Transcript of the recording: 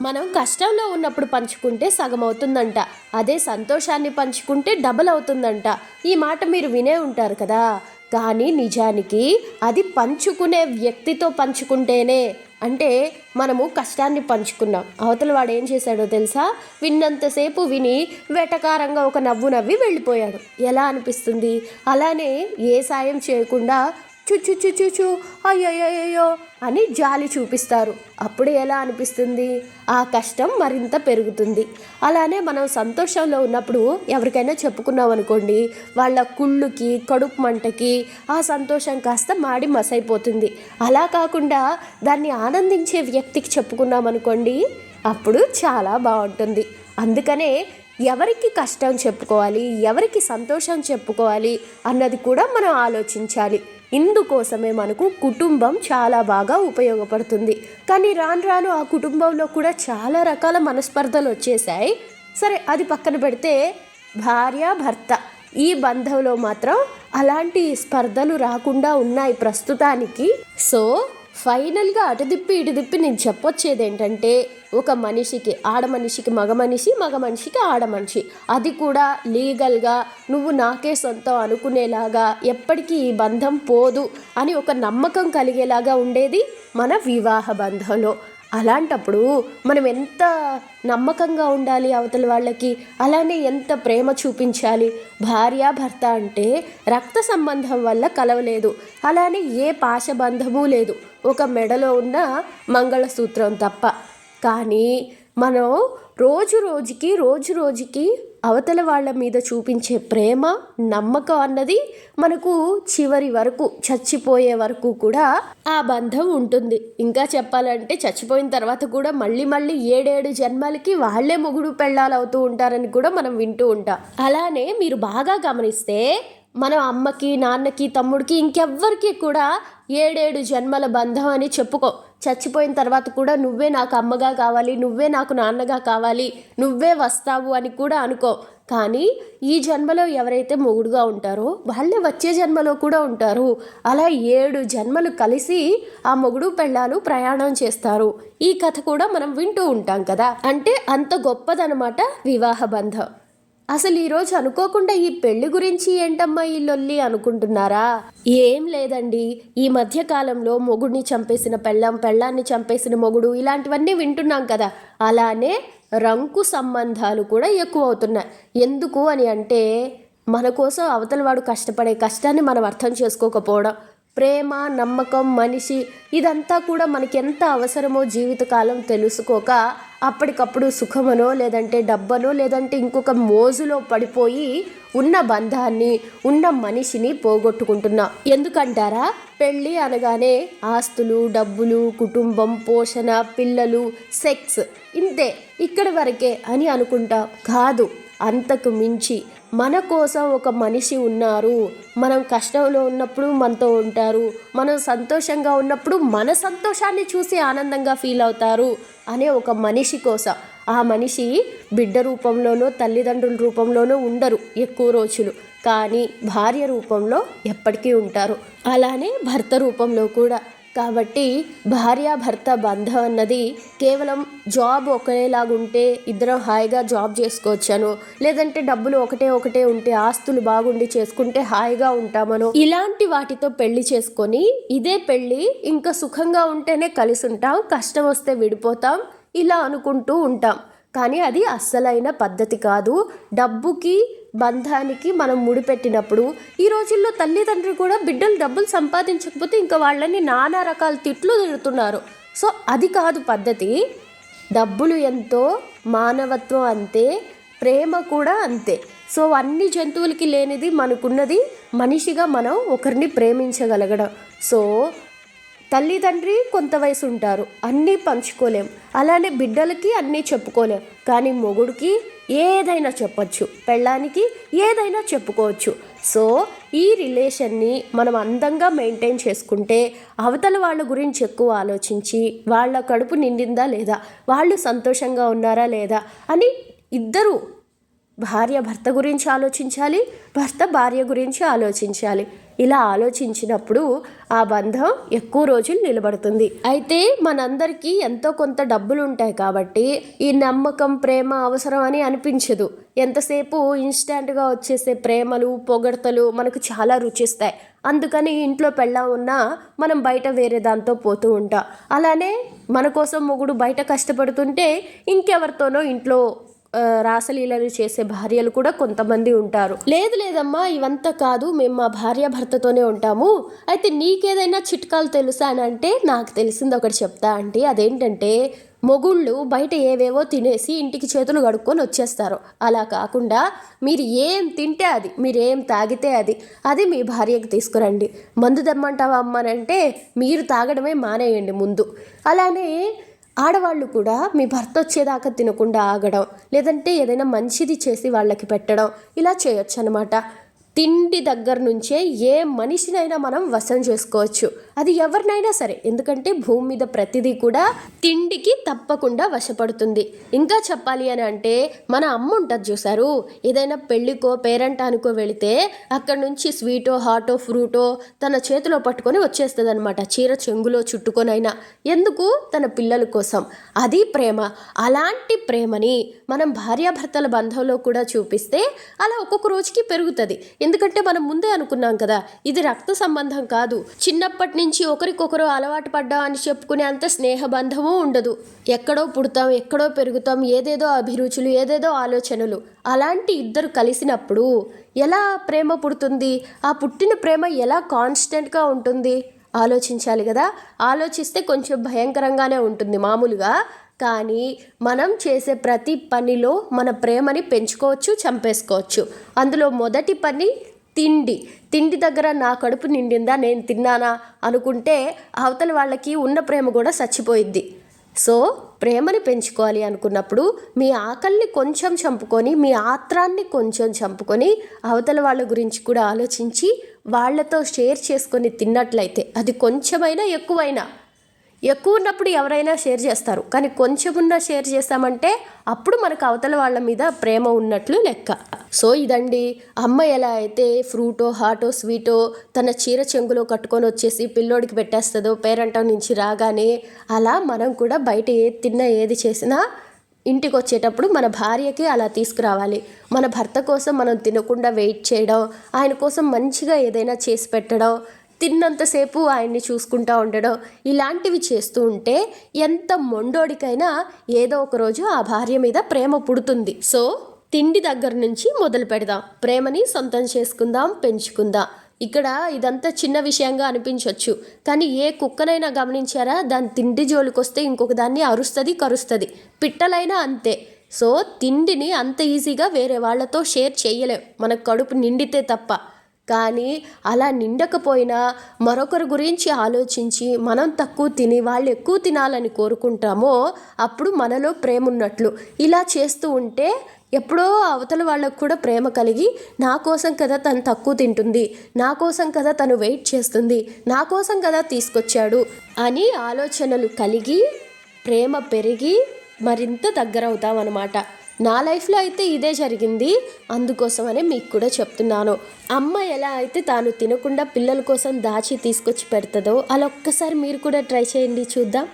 మనం కష్టంలో ఉన్నప్పుడు పంచుకుంటే సగం అవుతుందంట. అదే సంతోషాన్ని పంచుకుంటే డబల్ అవుతుందంట. ఈ మాట మీరు వినే ఉంటారు కదా. కానీ నిజానికి అది పంచుకునే వ్యక్తితో పంచుకుంటేనే. అంటే మనము కష్టాన్ని పంచుకున్నాం. అవతల వాడు ఏం చేశాడో తెలుసా? విన్నంతసేపు విని వెటకారంగా ఒక నవ్వు నవ్వి వెళ్ళిపోయాడు. ఎలా అనిపిస్తుంది? అలానే ఏ సాయం చేయకుండా చుచ్చు చుచ్చు అయ్యయ్యో అని జాలి చూపిస్తారు. అప్పుడు ఎలా అనిపిస్తుంది? ఆ కష్టం మరింత పెరుగుతుంది. అలానే మనం సంతోషంలో ఉన్నప్పుడు ఎవరికైనా చెప్పుకున్నాం అనుకోండి వాళ్ళ కుళ్ళుకి కడుపు మంటకి ఆ సంతోషం కాస్త మాడి మసైపోతుంది. అలా కాకుండా దాన్ని ఆనందించే వ్యక్తికి చెప్పుకున్నాం అనుకోండి అప్పుడు చాలా బాగుంటుంది. అందుకనే ఎవరికి కష్టం చెప్పుకోవాలి ఎవరికి సంతోషం చెప్పుకోవాలి అన్నది కూడా మనం ఆలోచించాలి. ఇందుకోసమే మనకు కుటుంబం చాలా బాగా ఉపయోగపడుతుంది. కానీ రాను రాను ఆ కుటుంబంలో కూడా చాలా రకాల మనస్పర్ధలు వచ్చేసాయి సరే అది పక్కన పెడితే భార్య భర్త ఈ బంధంలో మాత్రం అలాంటి స్పర్ధలు రాకుండా ఉన్నాయి ప్రస్తుతానికి. సో ఫైనల్గా అటు దిప్పి ఇటు దిప్పి నేను చెప్పొచ్చేది ఏంటంటే ఒక మనిషికి ఆడ మనిషికి మగ మనిషి మగ మనిషికి ఆడ మనిషి. అది కూడా లీగల్గా నువ్వు నాకే సొంతం అనుకునేలాగా ఎప్పటికీ ఈ బంధం పోదు అని ఒక నమ్మకం కలిగేలాగా ఉండేది మన వివాహ బంధంలో. అలాంటప్పుడు మనం ఎంత నమ్మకంగా ఉండాలి అవతల వాళ్ళకి? అలానే ఎంత ప్రేమ చూపించాలి? భార్య భర్త అంటే రక్త సంబంధం వల్ల కలవలేదు. అలానే ఏ పాశబంధము లేదు. ఒక మెడలో ఉన్న మంగళసూత్రం తప్ప. కానీ మనం రోజు రోజుకి రోజు రోజుకి అవతల వాళ్ళ మీద చూపించే ప్రేమ నమ్మకం అన్నది మనకు చివరి వరకు చచ్చిపోయే వరకు కూడా ఆ బంధం ఉంటుంది. ఇంకా చెప్పాలంటే చచ్చిపోయిన తర్వాత కూడా మళ్ళీ మళ్ళీ ఏడేడు జన్మలకి వాళ్ళే మొగుడు పెళ్ళాలవుతూ ఉంటారని కూడా మనం వింటూ ఉంటాం. అలానే మీరు బాగా గమనిస్తే మన అమ్మకి నాన్నకి తమ్ముడికి ఇంకెవ్వరికి కూడా ఏడేడు జన్మల బంధం అని చెప్పుకో. చచ్చిపోయిన తర్వాత కూడా నువ్వే నాకు అమ్మగా కావాలి నువ్వే నాకు నాన్నగా కావాలి నువ్వే వస్తావు అని కూడా అనుకో. కానీ ఈ జన్మలో ఎవరైతే మొగుడుగా ఉంటారో వాళ్ళే వచ్చే జన్మలో కూడా ఉంటారు. అలా ఏడు జన్మలు కలిసి ఆ మొగుడు పెళ్ళాలు ప్రయాణం చేస్తారు. ఈ కథ కూడా మనం వింటూ ఉంటాం కదా. అంటే అంత గొప్పదనమాట వివాహ బంధం. అసలు ఈరోజు అనుకోకుండా ఈ పెళ్ళి గురించి ఏంటమ్మా ఈ లొల్లి అనుకుంటున్నారా? ఏం లేదండి. ఈ మధ్య కాలంలో మొగుడిని చంపేసిన పెళ్ళం పెళ్ళాన్ని చంపేసిన మొగుడు ఇలాంటివన్నీ వింటున్నాం కదా. అలానే రంకు సంబంధాలు కూడా ఎక్కువ అవుతున్నాయి ఎందుకు అని అంటే మన కోసం అవతల వాడు కష్టపడే కష్టాన్ని మనం అర్థం చేసుకోకపోవడం. ప్రేమ నమ్మకం మనిషి ఇదంతా కూడా మనకి ఎంత అవసరమో జీవితకాలం తెలుసుకోక అప్పటికప్పుడు సుఖమనో లేదంటే డబ్బనో లేదంటే ఇంకొక మోజులో పడిపోయి ఉన్న బంధాన్ని ఉన్న మనిషిని పోగొట్టుకుంటున్నాం. ఎందుకంటారా? పెళ్ళి అనగానే ఆస్తులు డబ్బులు కుటుంబం పోషణ పిల్లలు సెక్స్ ఇంతే. ఇక్కడి వరకే అని అనుకుంటా. కాదు అంతకు మించి. మన కోసం ఒక మనిషి ఉన్నారు. మనం కష్టంలో ఉన్నప్పుడు మనతో ఉంటారు. మనం సంతోషంగా ఉన్నప్పుడు మన సంతోషాన్ని చూసి ఆనందంగా ఫీల్ అవుతారు అనే ఒక మనిషి కోసం. ఆ మనిషి బిడ్డ రూపంలోనో తల్లిదండ్రుల రూపంలోనో ఉండరు ఎక్కువ రోజులు. కానీ భార్య రూపంలో ఎప్పటికీ ఉంటారు. అలానే భర్త రూపంలో కూడా. కాబట్టి భార్యాభర్త బంధం అన్నది కేవలం జాబ్ ఒకేలాగుంటే ఇద్దరం హాయిగా జాబ్ చేసుకోవచ్చాను. లేదంటే డబ్బులు ఒకటే ఒకటే ఉంటే ఆస్తులు బాగుండి చేసుకుంటే హాయిగా ఉంటామను. ఇలాంటి వాటితో పెళ్ళి చేసుకొని ఇదే పెళ్ళి ఇంకా సుఖంగా ఉంటేనే కలిసి ఉంటాం కష్టం వస్తే విడిపోతాం ఇలా అనుకుంటూ ఉంటాం. కానీ అది అస్సలైన పద్ధతి కాదు. డబ్బుకి బంధానికి మనం ముడిపెట్టినప్పుడు ఈ రోజుల్లో తల్లిదండ్రులు కూడా బిడ్డలు డబ్బులు సంపాదించకపోతే ఇంకా వాళ్ళని నానా రకాల తిట్లు తిడుతున్నారు. సో అది కాదు పద్ధతి. డబ్బులు ఎంతో మానవత్వం అంతే ప్రేమ కూడా అంతే. సో అన్ని జంతువులకి లేనిది మనకున్నది మనిషిగా మనం ఒకరిని ప్రేమించగలగడం. సో తల్లిదండ్రి కొంత వయసు ఉంటారు అన్నీ పంచుకోలేం. అలానే బిడ్డలకి అన్నీ చెప్పుకోలేం. కానీ మొగుడికి ఏదైనా చెప్పచ్చు పెళ్ళానికి ఏదైనా చెప్పుకోవచ్చు. సో ఈ రిలేషన్ని మనం అందంగా మెయింటైన్ చేసుకుంటే అవతల వాళ్ళ గురించి ఎక్కువ ఆలోచించి వాళ్ళ కడుపు నిండిందా లేదా వాళ్ళు సంతోషంగా ఉన్నారా లేదా అని ఇద్దరు భార్య భర్త గురించి ఆలోచించాలి భర్త భార్య గురించి ఆలోచించాలి. ఇలా ఆలోచించినప్పుడు ఆ బంధం ఎక్కువ రోజులు నిలబడుతుంది. అయితే మనందరికీ ఎంతో కొంత డబ్బులు ఉంటాయి కాబట్టి ఈ నమ్మకం ప్రేమ అవసరం అని అనిపించదు. ఎంతసేపు ఇన్స్టాంట్గా వచ్చేసే ప్రేమలు పొగడతలు మనకు చాలా రుచిస్తాయి. అందుకని ఇంట్లో పెళ్ళా ఉన్నా మనం బయట వేరే దాంతో పోతూ ఉంటాం. అలానే మన కోసం మొగుడు బయట కష్టపడుతుంటే ఇంకెవరితోనో ఇంట్లో రాసలీలలు చేసే భార్యలు కూడా కొంతమంది ఉంటారు. లేదు లేదమ్మా ఇవంతా కాదు. మేము మా భార్య భర్తతోనే ఉంటాము. అయితే నీకేదైనా చిట్కాలు తెలుసా అని అంటే నాకు తెలిసింది ఒకటి చెప్తా అంటే అదేంటంటే మొగుళ్ళు బయట ఏవేవో తినేసి ఇంటికి చేతులు కడుక్కొని వచ్చేస్తారు. అలా కాకుండా మీరు ఏం తింటే అది మీరు ఏం తాగితే అది అది మీ భార్యకి తీసుకురండి. మందు తెమ్మంటావా అమ్మనంటే మీరు తాగడమే మానేయండి ముందు. అలానే ఆడవాళ్ళు కూడా మీ భర్త వచ్చేదాకా తినకుండా ఆగడం లేదంటే ఏదైనా మంచిది చేసి వాళ్ళకి పెట్టడం ఇలా చేయొచ్చు అనమాట తిండి దగ్గర నుంచే ఏ మనిషినైనా మనం వశం చేసుకోవచ్చు. అది ఎవరినైనా సరే. ఎందుకంటే భూమి మీద ప్రతిదీ కూడా తిండికి తప్పకుండా వశపడుతుంది. ఇంకా చెప్పాలి అని అంటే మన అమ్మ ఉంటుంది చూసారు ఏదైనా పెళ్ళికో పేరంటానికో వెళితే అక్కడ నుంచి స్వీటో హాటో ఫ్రూటో తన చేతిలో పట్టుకొని వచ్చేస్తుంది అనమాట చీర చెంగులో చుట్టుకొనైనా. ఎందుకు? తన పిల్లల కోసం. అది ప్రేమ. అలాంటి ప్రేమని మనం భార్యాభర్తల బంధంలో కూడా చూపిస్తే అలా ఒక్కొక్క రోజుకి పెరుగుతుంది. ఎందుకంటే మనం ముందే అనుకున్నాం కదా ఇది రక్త సంబంధం కాదు. చిన్నప్పటి నుంచి ఒకరికొకరు అలవాటు పడ్డాం అని చెప్పుకునే అంత స్నేహ బంధము ఉండదు. ఎక్కడో పుడతాం ఎక్కడో పెరుగుతాం ఏదేదో అభిరుచులు ఏదేదో ఆలోచనలు. అలాంటి ఇద్దరు కలిసినప్పుడు ఎలా ప్రేమ పుడుతుంది? ఆ పుట్టిన ప్రేమ ఎలా కాన్స్టెంట్గా ఉంటుంది? ఆలోచించాలి కదా. ఆలోచిస్తే కొంచెం భయంకరంగానే ఉంటుంది. మామూలుగా కానీ మనం చేసే ప్రతి పనిలో మన ప్రేమని పెంచుకోవచ్చు చంపేసుకోవచ్చు. అందులో మొదటి పని తిండి. తిండి దగ్గర నా కడుపు నిండిందా నేను తిన్నానా అనుకుంటే అవతల వాళ్ళకి ఉన్న ప్రేమ కూడా చచ్చిపోయిద్ది. సో ప్రేమని పెంచుకోవాలి అనుకున్నప్పుడు మీ ఆకలిని కొంచెం చంపుకొని మీ ఆత్రాన్ని కొంచెం చంపుకొని అవతల వాళ్ళ గురించి కూడా ఆలోచించి వాళ్ళతో షేర్ చేసుకొని తిన్నట్లయితే అది కొంచెమైనా ఎక్కువైనా ఎక్కువ ఉన్నప్పుడు ఎవరైనా షేర్ చేస్తారు. కానీ కొంచెం ఉన్న షేర్ చేస్తామంటే అప్పుడు మనకు అవతల వాళ్ళ మీద ప్రేమ ఉన్నట్లు లెక్క. సో ఇదండి. అమ్మ ఎలా అయితే ఫ్రూటో హాటో స్వీటో తన చీర చెంగులో కట్టుకొని వచ్చేసి పిల్లోడికి పెట్టేస్తుందో పేరంటం నుంచి రాగానే అలా మనం కూడా బయట ఏది తిన్నా ఏది చేసినా ఇంటికి వచ్చేటప్పుడు మన భార్యకి అలా తీసుకురావాలి. మన భర్త కోసం మనం తినకుండా వెయిట్ చేయడం ఆయన కోసం మంచిగా ఏదైనా చేసి పెట్టడం తిన్నంతసేపు ఆయన్ని చూసుకుంటూ ఉండడం ఇలాంటివి చేస్తూ ఉంటే ఎంత మొండోడికైనా ఏదో ఒక రోజు ఆ భార్య మీద ప్రేమ పుడుతుంది. సో తిండి దగ్గర నుంచి మొదలు పెడదాం. ప్రేమని సొంతం చేసుకుందాం పెంచుకుందాం. ఇక్కడ ఇదంతా చిన్న విషయంగా అనిపించవచ్చు కానీ ఏ కుక్కనైనా గమనించారా? దాని తిండి జోలికొస్తే ఇంకొక దాన్ని అరుస్తుంది కరుస్తుంది. పిట్టలైనా అంతే. సో తిండిని అంత ఈజీగా వేరే వాళ్ళతో షేర్ చేయలేం. మన కడుపు నిండితే తప్ప. కానీ అలా నిండకపోయినా మరొకరి గురించి ఆలోచించి మనం తక్కువ తిని వాళ్ళు ఎక్కువ తినాలని కోరుకుంటామో అప్పుడు మనలో ప్రేమ ఉన్నట్లు ఇలా చేస్తూ ఉంటే ఎప్పుడో అవతల వాళ్ళకు కూడా ప్రేమ కలిగి నా కోసం కదా తను తక్కువ తింటుంది నా కోసం కదా తను వెయిట్ చేస్తుంది నా కోసం కదా తీసుకొచ్చాడు అని ఆలోచనలు కలిగి ప్రేమ పెరిగి మరింత దగ్గర అవుతాం అన్నమాట నా లైఫ్లో అయితే ఇదే జరిగింది. అందుకోసమనే మీకు కూడా చెప్తున్నాను. అమ్మ ఎలా అయితే తాను తినకుండా పిల్లల కోసం దాచి తీసుకొచ్చి పెడుతుందో అలా ఒక్కసారి మీరు కూడా ట్రై చేయండి చూద్దాం.